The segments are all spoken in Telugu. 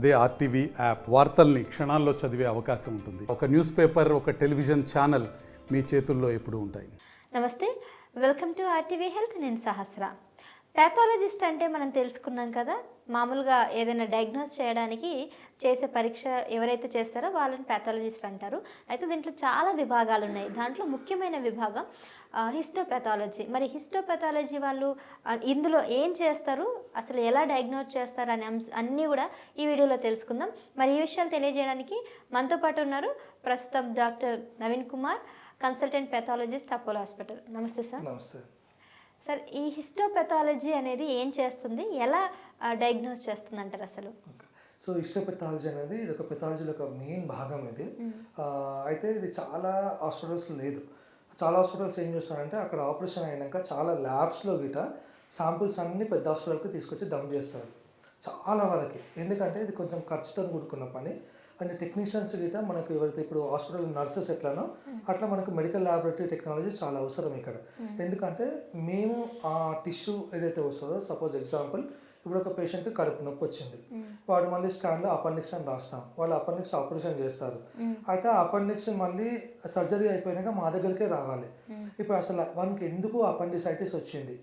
అదే ఆర్టీవీ యాప్ వార్తల్ని క్షణాల్లో చదివే అవకాశం ఉంటుంది. ఒక న్యూస్ పేపర్ ఒక టెలివిజన్ ఛానల్ మీ చేతుల్లో ఎప్పుడు ఉంటాయి. నమస్తే. వెల్కమ్ టు ఆర్టీవీ హెల్త్ నేను సహస్ర. ప్యాథాలజిస్ట్ అంటే మనం తెలుసుకున్నాం కదా మామూలుగా ఏదైనా డయాగ్నోస్ చేయడానికి చేసే పరీక్ష ఎవరైతే చేస్తారో వాళ్ళని ప్యాథాలజిస్ట్ అంటారు. అయితే దీంట్లో చాలా విభాగాలు ఉన్నాయి. దాంట్లో ముఖ్యమైన విభాగం హిస్టోపాథాలజీ మరి హిస్టోపాథాలజీ వాళ్ళు ఇందులో ఏం చేస్తారు? అసలు ఎలా డయాగ్నోస్ చేస్తారు అనే అంశ అన్నీ కూడా ఈ వీడియోలో తెలుసుకుందాం. మరి ఈ విషయాలు తెలియజేయడానికి మనతో పాటు ఉన్నారు ప్రస్తుతం doctor Naveen Kumar consultant pathologist Apollo hospital నమస్తే సార్. నమస్తే. సార్ ఈ హిస్టోపెథాలజీ అనేది ఏం చేస్తుంది? ఎలా డయాగ్నోస్ చేస్తుంది అంటారు అసలు? సో హిస్టోపెథాలజీ అనేది ఇది ఒక పెథాలజీలో ఒక మెయిన్ భాగం ఇది. అయితే ఇది చాలా హాస్పిటల్స్ లేదు. చాలా హాస్పిటల్స్ ఏం చేస్తారంటే అక్కడ ఆపరేషన్ అయినాక చాలా ల్యాబ్స్లో గిట శాంపుల్స్ అన్ని పెద్ద హాస్పిటల్కి తీసుకొచ్చి డంప్ చేస్తారు. చాలా వరకు ఎందుకంటే ఇది కొంచెం ఖర్చుతో కూడుకున్న పని. అండ్ టెక్నీషియన్స్ గిట మనకు ఎవరైతే ఇప్పుడు హాస్పిటల్ నర్సెస్ ఎట్లానో అట్లా మనకు మెడికల్ ల్యాబొరేటరీ టెక్నాలజీ చాలా అవసరం ఇక్కడ. ఎందుకంటే మేము ఆ టిష్యూ ఏదైతే వస్తుందో సపోజ్ ఎగ్జాంపుల్ ఇప్పుడు ఒక పేషెంట్కి కడుపు నొప్పి వచ్చింది. వాడు మళ్ళీ స్కాన్లో అపెండిక్స్ అని రాస్తాం. వాళ్ళు అపెండిక్స్ ఆపరేషన్ చేస్తారు. అయితే ఆ అపెండిక్స్ మళ్ళీ సర్జరీ అయిపోయినాక మా దగ్గరికే రావాలి. ఇప్పుడు అసలు వానికి ఎందుకు అపెండిసైటిస్ వచ్చింది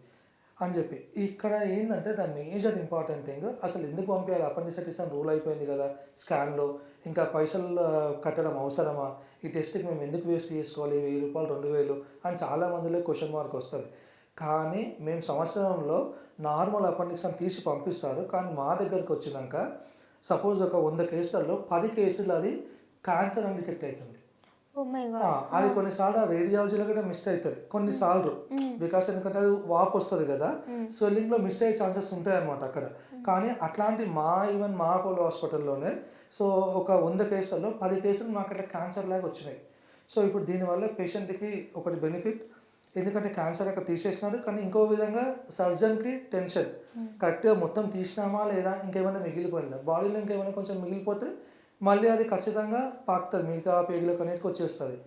అని చెప్పి. ఇక్కడ ఏంటంటే ద మేజర్ ఇంపార్టెంట్ థింగ్ అసలు ఎందుకు పంపించాలి? అపెండిసైటిస్ అని రూల్ అయిపోయింది కదా స్కాన్లో. ఇంకా పైసలు కట్టడం అవసరమా? ఈ టెస్ట్కి మేము ఎందుకు వేస్ట్ చేసుకోవాలి? వెయ్యి రూపాయలు రెండు వేలు అని చాలా మందిలో క్వశ్చన్ మార్క్ వస్తుంది. కానీ మేము సంవత్సరంలో నార్మల్ అపెండిక్స్ అని తీసి పంపిస్తారు. కానీ మా దగ్గరకు వచ్చినాక సపోజ్ ఒక వంద కేసులలో పది కేసులు అది క్యాన్సర్ అని డిటెక్ట్ అవుతుంది. అది కొన్నిసార్లు రేడియాలజీలో కూడా మిస్ అవుతుంది. కొన్నిసార్లు. బికాస్ ఎందుకంటే అది వాపు వస్తుంది కదా స్వెల్లింగ్లో మిస్ అయ్యే ఛాన్సెస్ ఉంటాయి అనమాట అక్కడ కానీ అట్లాంటి మా ఈవెన్ మా అపోలో హాస్పిటల్లోనే సో ఒక వంద కేసులలో పది కేసులు మాకు అట్లా క్యాన్సర్ లాగా వచ్చినాయి. సో ఇప్పుడు దీనివల్ల పేషెంట్కి ఒకటి బెనిఫిట్ ఎందుకంటే క్యాన్సర్ అక్కడ తీసేసినారు కానీ ఇంకో విధంగా సర్జన్కి టెన్షన్ కరెక్ట్గా మొత్తం తీసినామా లేదా ఇంకేమైనా మిగిలిపోయిందా? బాడీలో ఇంకేమైనా కొంచెం మిగిలిపోతే మళ్ళీ అది ఖచ్చితంగా పాకుతుంది మిగతా పేగులకు అన్నిటికి వచ్చేస్తుంది.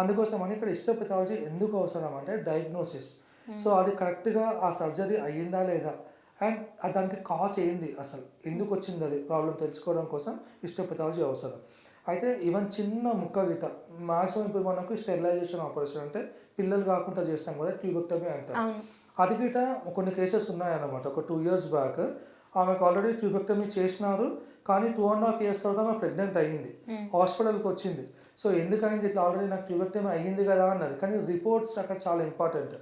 అందుకోసం అని ఇక్కడ హిస్టోపెథాలజీ ఎందుకు అవసరం అంటే డయాగ్నోసిస్ సో అది కరెక్ట్గా ఆ సర్జరీ అయ్యిందా లేదా? అండ్ దానికి కాస్ ఏంది అసలు? ఎందుకు వచ్చింది అది? ప్రాబ్లం తెలుసుకోవడం కోసం హిస్టోపెథాలజీ అవసరం. అయితే ఈవెన్ చిన్న ముక్క గిట మాక్సిమం ఇప్పుడు మనకు స్టెరిలైజేషన్ ఆపరేషన్ అంటే పిల్లలు కాకుండా చేస్తాం కదా ట్యూబెక్టమీ అంటారు. అది గిట కొన్ని కేసెస్ ఉన్నాయన్నమాట. ఒక టూ ఇయర్స్ బ్యాక్ ఆమెకు ఆల్రెడీ ట్యూబెక్టమీ చేసినారు కానీ టూ అండ్ హాఫ్ ఇయర్స్ తర్వాత ఆమె ప్రెగ్నెంట్ అయ్యింది. హాస్పిటల్కి వచ్చింది. సో ఎందుకు అయింది ఇట్లా ఆల్రెడీ నాకు ట్యూబెక్టమీ అయ్యింది కదా అన్నది. కానీ రిపోర్ట్స్ అక్కడ చాలా ఇంపార్టెంట్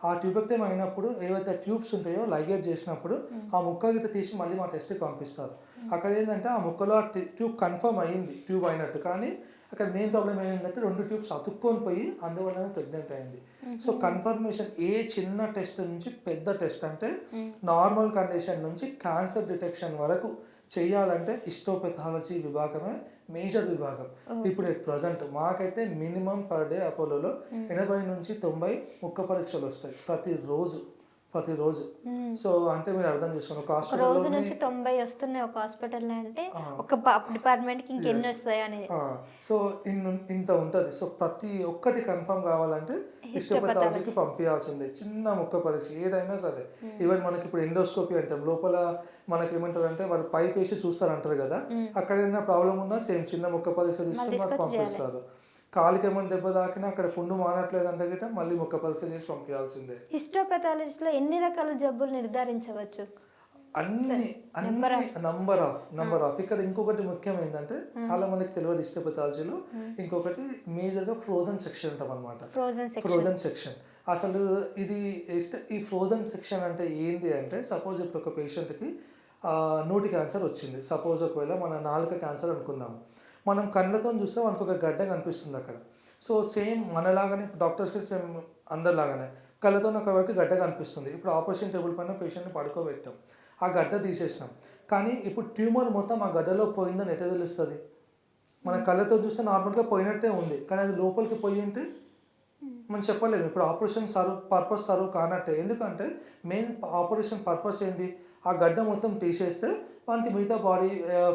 ఆ ట్యూబెక్టమీ అయినప్పుడు ఏవైతే ట్యూబ్స్ ఉంటాయో లైగేట్ చేసినప్పుడు ఆ ముక్క గిట్ట తీసి మళ్ళీ మా టెస్ట్కి పంపిస్తారు. అక్కడ ఏంటంటే ఆ ముక్కలో ఆ ట్యూబ్ కన్ఫర్మ్ అయ్యింది ట్యూబ్ అయినట్టు. కానీ అక్కడ మెయిన్ ప్రాబ్లం ఏమైందంటే రెండు ట్యూబ్స్ అతుక్కొని పోయి అందువల్ల ప్రెగ్నెంట్ అయింది. సో కన్ఫర్మేషన్ ఏ చిన్న టెస్ట్ నుంచి పెద్ద టెస్ట్ అంటే నార్మల్ కండిషన్ నుంచి క్యాన్సర్ డిటెక్షన్ వరకు చేయాలంటే ఇస్టోపెథాలజీ విభాగమే మేజర్ విభాగం. ఇప్పుడు ఎట్ ప్రజెంట్ మాకైతే మినిమం పర్ డే అపోలోలో ఎనభై నుంచి తొంభై ముక్క పరీక్షలు వస్తాయి ప్రతిరోజు. ప్రతిరోజు. సో అంటే మీరు అర్థం చేసుకోండి ఒక రోజు హాస్పిటల్లో నుంచి తొంభై వస్తున్నాయి ఒక హాస్పిటల్లో అంటే ఒక డిపార్ట్మెంట్కి ఇంకెన్ని వస్తాయి అనేది. సో ఇన్ ఇంత ఉంటుంది. సో ప్రతి ఒక్కటి కన్ఫర్మ్ కావాలంటే హిస్టోపథాలజీకి పంపించాల్సిందే చిన్న ముక్క పరీక్ష ఏదైనా సరే. ఈవెన్ మనకి ఇప్పుడు ఎండోస్కోపీ అంటాం. లోపల మనకి ఏమంటారు అంటే వాడు పైప్ వేసి చూస్తారు అంటారు కదా. అక్కడ ఏదైనా ప్రాబ్లం ఉన్నా సేమ్ చిన్న ముక్క పరీక్ష తీసుకుని మాకు పంపిస్తారు. కాలికి ఏమైనా దెబ్బ తాకినా అక్కడ పుండు మానట్లేదు అంటే గిట్ట మళ్ళీ ముక్క పరీక్ష చేసి పంపించాల్సిందే. హిస్టోపెథాలజీలో ఎన్ని రకాల జబ్బులు నిర్ధారించవచ్చు? అన్ని అన్ని నంబర్ ఆఫ్ నంబర్ ఆఫ్ ఇక్కడ ఇంకొకటి ముఖ్యం ఏంటంటే చాలా మందికి తెలియదు హిస్టోపెథాలజీలో. ఇంకొకటి మేజర్గా ఫ్రోజన్ సెక్షన్ అంటాం అనమాట ఫ్రోజన్ సెక్షన్. అసలు ఇది ఈ ఫ్రోజన్ సెక్షన్ అంటే ఏంది అంటే సపోజ్ ఇప్పుడు ఒక పేషెంట్కి నోటి క్యాన్సర్ వచ్చింది. సపోజ్ ఒకవేళ మన నాలుక క్యాన్సర్ అనుకుందాం. మనం కళ్ళతో చూస్తే మనకు ఒక గడ్డ కనిపిస్తుంది అక్కడ. సో సేమ్ మనలాగానే డాక్టర్స్కి సేమ్ అందరిలాగానే కళ్ళతో ఒక వరకు గడ్డ కనిపిస్తుంది. ఇప్పుడు ఆపరేషన్ టేబుల్ పైన పేషెంట్ని పడుకోబెట్టాం. ఆ గడ్డ తీసేసినాం. కానీ ఇప్పుడు ట్యూమర్ మొత్తం ఆ గడ్డలో పోయిందని ఎట్లా తెలుస్తుంది? మన కళ్ళతో చూస్తే నార్మల్గా పోయినట్టే ఉంది. కానీ అది లోపలికి పోయి ఉంటే మనం చెప్పలేము. ఇప్పుడు ఆపరేషన్ సర్వ్ పర్పస్ సర్వ్ కానట్టే. ఎందుకంటే మెయిన్ ఆపరేషన్ పర్పస్ ఏంది? ఆ గడ్డ మొత్తం తీసేస్తే వానికి మిగతా బాడీ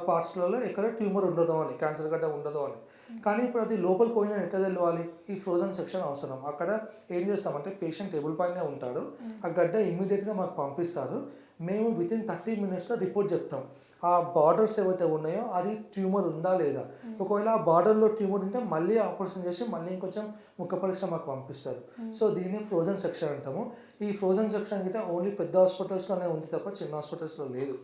పార్ట్స్లలో ఎక్కడ ట్యూమర్ ఉండదు అని క్యాన్సర్ గడ్డ ఉండదు అని. కానీ ఇప్పుడు అది లోపలికి పోయిందని ఎట్లా తెలియాలి ఈ ఫ్రోజన్ సెక్షన్ అవసరం. అక్కడ ఏం చేస్తామంటే పేషెంట్ టేబుల్ పైనే ఉంటాడు. ఆ గడ్డ ఇమ్మీడియట్గా మాకు పంపిస్తారు. మేము విత్ ఇన్ థర్టీ మినిట్స్లో రిపోర్ట్ చెప్తాం. ఆ బార్డర్స్ ఏవైతే ఉన్నాయో అది ట్యూమర్ ఉందా లేదా? ఒకవేళ ఆ బార్డర్లో ట్యూమర్ ఉంటే మళ్ళీ ఆపరేషన్ చేసి మళ్ళీ ఇంకొంచెం ముఖ పరీక్ష మాకు పంపిస్తారు. సో దీన్ని ఫ్రోజన్ సెక్షన్ అంటాము. ఈ ఫ్రోజన్ సెక్షన్ గిట్ట ఓన్లీ పెద్ద హాస్పిటల్స్లోనే ఉంది తప్ప చిన్న హాస్పిటల్స్లో లేదు.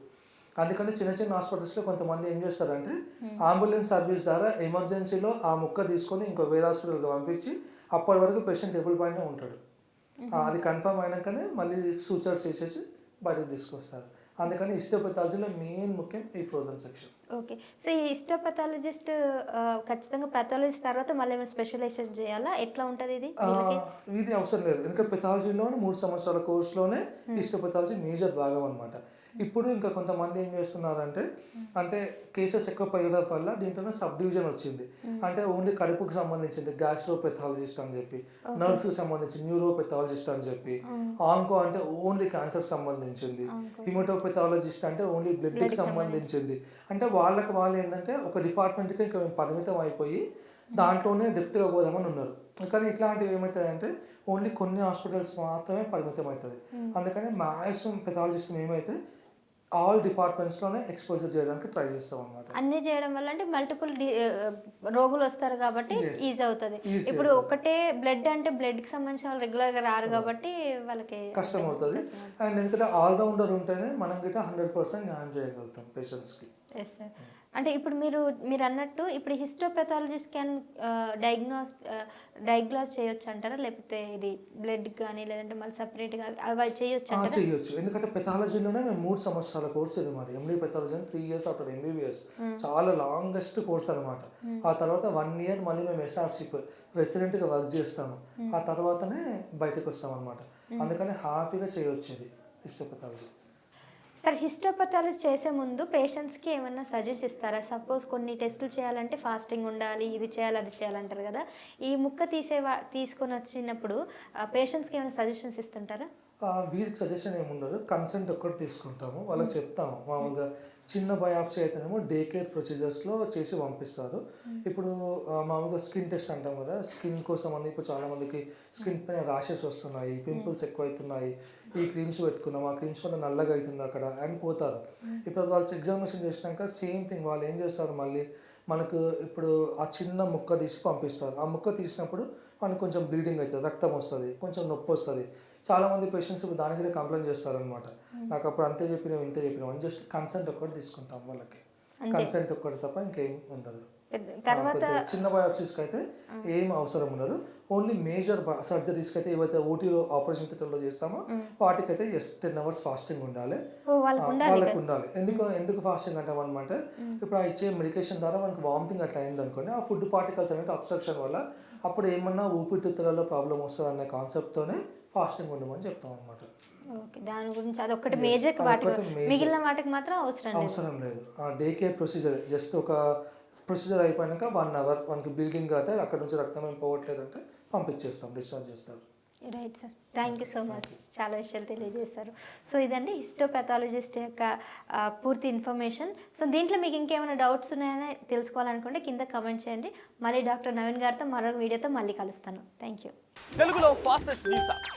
అందుకని చిన్న చిన్న హాస్పిటల్స్లో కొంతమంది ఏం చేస్తారంటే అంబులెన్స్ సర్వీస్ ద్వారా ఎమర్జెన్సీలో ఆ ముక్క తీసుకొని ఇంకో వేరే హాస్పిటల్కి పంపించి అప్పటి వరకు పేషెంట్ టేబుల్ పైన ఉంటాడు. అది కన్ఫర్మ్ అయినాకనే మళ్ళీ సూచర్స్ చేసేసి బయటకు తీసుకొస్తారు. అందుకని ఇష్టపెత్తాల్సిన మెయిన్ ముఖ్యం ఈ ఫ్రోజన్ సెక్షన్. ఓకే. సో ఈ ఇస్టోపథాలజిస్ట్ ఖచ్చితంగా పెథాలజిస్ట్ తర్వాత మళ్ళీ ఏమైనా స్పెషలైజేషన్ చేయాలా? ఎట్లా ఉంటుంది ఇది? ఇది అవసరం లేదు. ఎందుకంటే పెథాలజీలోనే మూడు సంవత్సరాల కోర్సులోనే హిస్టోపెథాలజీ మేజర్ భాగం అనమాట ఇప్పుడు ఇంకా కొంతమంది ఏం చేస్తున్నారంటే అంటే కేసెస్ ఎక్కువ పెరగడం వల్ల దీంట్లోనే సబ్ డివిజన్ వచ్చింది. అంటే ఓన్లీ కడుపుకు సంబంధించింది గ్యాస్ట్రోపెథాలజిస్ట్ అని చెప్పి నర్స్కి సంబంధించి న్యూరోపెథాలజిస్ట్ అని చెప్పి ఆంకో అంటే ఓన్లీ క్యాన్సర్ సంబంధించింది. హిమటోపెథాలజిస్ట్ అంటే ఓన్లీ బ్లడ్కి సంబంధించింది. అంటే వాళ్ళకి వాళ్ళు ఏంటంటే ఒక డిపార్ట్మెంట్కి ఇంకా పరిమితం అయిపోయి దాంట్లోనే డెప్త్గా పోదామని ఉన్నారు. కానీ ఇట్లాంటివి ఏమవుతుందంటే ఓన్లీ కొన్ని హాస్పిటల్స్ మాత్రమే పరిమితం అవుతుంది. అందుకని మ్యాక్సిమం పెథాలజిస్ట్ మేమైతే ఆల్ డిపార్ట్మెంట్స్లోనే ఎక్స్పోజర్ చేయడానికి ట్రై చేస్తాం అనమాట అన్ని చేయడం వల్ల అంటే మల్టిపుల్ రోగులు వస్తారు కాబట్టి. ఈజీ అవుతుంది. ఇప్పుడు. ఒకటే బ్లడ్ అంటే బ్లడ్కి సంబంధించిన వాళ్ళు రెగ్యులర్గా రారు కాబట్టి వాళ్ళకి కష్టం అవుతుంది అండ్ ఎందుకంటే ఆల్రౌండర్ ఉంటేనే మనం గిట్ట హండ్రెడ్ పర్సెంట్ న్యాయం చేయగలుగుతాం పేషెంట్స్కి ఎస్ సార్ అంటే ఇప్పుడు మీరు మీరు అన్నట్టు ఇప్పుడు హిస్టోపెథాలజిస్ట్ క్యాన్ డయాగ్నోస్ డయాగ్నోస్ చేయొచ్చు అంటారా? లేకపోతే ఇది బ్లడ్ కానీ లేదంటే మళ్ళీ సపరేట్గా అవి చేయొచ్చు చేయొచ్చు. ఎందుకంటే పెథాలజీలోనే మేము మూడు సంవత్సరాల కోర్స్ ఇది మాది. MD pathology three years after MBBS చాలా లాంగెస్ట్ కోర్స్ అనమాట ఆ తర్వాత వన్ ఇయర్ మళ్ళీ మేము ఎస్ఆర్షిప్ రెసిడెంట్గా వర్క్ చేస్తాము. ఆ తర్వాతనే బయటకు వస్తాం అనమాట అందుకని హ్యాపీగా చేయొచ్చు ఇది ఇష్టపెథాలజీ సార్ హిస్టోపథాలజీ చేసే ముందు పేషెంట్స్కి ఏమన్నా సజెస్ట్ ఇస్తారా సపోజ్ కొన్ని టెస్టులు చేయాలంటే ఫాస్టింగ్ ఉండాలి ఇది చేయాలి అది చేయాలంటారు కదా. ఈ ముక్క తీసే తీసుకొని వచ్చినప్పుడు పేషెంట్స్కి ఏమైనా సజెషన్స్ ఇస్తుంటారా? వీరికి సజెషన్ ఏముండదు కన్సెంట్ ఒక్కటి తీసుకుంటాము. వాళ్ళకి చెప్తాము. మామూలుగా చిన్న బయాప్సీ అయితేనేమో డే కేర్ ప్రొసీజర్స్లో చేసి పంపిస్తారు. ఇప్పుడు మామూలుగా స్కిన్ టెస్ట్ అంటాం కదా. స్కిన్ కోసం అని ఇప్పుడు చాలామందికి స్కిన్ పైన ర్యాషెస్ వస్తున్నాయి. పింపుల్స్ ఎక్కువ అవుతున్నాయి ఈ క్రీమ్స్ పెట్టుకున్నాం ఆ క్రీమ్స్ వల్ల నల్లగా అవుతుంది అక్కడ అండ్ పోతారు. ఇప్పుడు వాళ్ళు ఎగ్జామినేషన్ చేసినాక సేమ్ థింగ్ వాళ్ళు ఏం చేస్తారు మళ్ళీ? మనకు ఇప్పుడు ఆ చిన్న ముక్క తీసి పంపిస్తారు. ఆ ముక్క తీసినప్పుడు మనకు కొంచెం బ్లీడింగ్ అవుతుంది. రక్తం వస్తుంది. కొంచెం నొప్పి వస్తుంది. చాలా మంది పేషెంట్స్ ఇప్పుడు దానికి కూడా కంప్లైంట్ చేస్తారనమాట నాకు అప్పుడు అంతే చెప్పినాం ఇంతే చెప్పినాం అని జస్ట్ కన్సెంట్ ఒక్కటి తీసుకుంటాం వాళ్ళకి. కన్సెంట్ ఒక్కటి తప్ప ఇంకేం ఉండదు. తర్వాత చిన్న బయాప్సీస్కి అయితే ఏం అవసరం ఉండదు. ఓన్లీ మేజర్ సర్జరీస్కి అయితే ఏవైతే ఓటీలో ఆపరేషన్ థియేటర్లో చేస్తామో వాటికైతే ఎస్ టెన్ అవర్స్ ఫాస్టింగ్ వాళ్ళకు ఉండాలి వాళ్ళకు ఉండాలి. ఎందుకు ఎందుకు ఫాస్టింగ్ అంటాం అనమాట ఇప్పుడు ఆ ఇచ్చే మెడికేషన్ ద్వారా మనకు వామిటింగ్ అట్లా అయింది అనుకోండి ఆ ఫుడ్ పార్టికల్స్ అనేది అబ్స్ట్రక్షన్ వల్ల అప్పుడు ఏమన్నా ఊపిరితిత్తులలో ప్రాబ్లం వస్తుంది అనే కాన్సెప్ట్తోనే ఫాస్టింగ్ ఉండమని చెప్తాం అనమాట ఓకే దాని గురించి అదొకటి Yes, మేజర్ వాటికి. మిగిలిన వాటికి మాత్రం అవసరం లేదు. అవసరం లేదు. ఆ డే కేర్ ప్రొసీజర్ జస్ట్ ఒక ప్రొసీజర్ అయిపోయాక వన్ అవర్ మనకి బ్లీడింగ్ అయితే అక్కడ నుంచి రక్తం ఏం పోవట్లేదు అంటే పంపించేస్తాం డిశ్చార్జ్ చేస్తారు right sir thank you so much చాలా విషయాలు తెలియజేశారు. సో ఇదండి హిస్టోపాథాలజిస్ట్ యొక్క పూర్తి ఇన్ఫర్మేషన్ సో దీంట్లో మీకు ఇంకేమైనా డౌట్స్ ఉన్నాయని తెలుసుకోవాలనుకుంటే కింద కమెంట్ చేయండి. మళ్ళీ డాక్టర్ నవీన్ గారితో మరొక వీడియోతో మళ్ళీ కలుస్తాను. థ్యాంక్ యూ తెలుగులో ఫాస్టెస్ట్ న్యూస్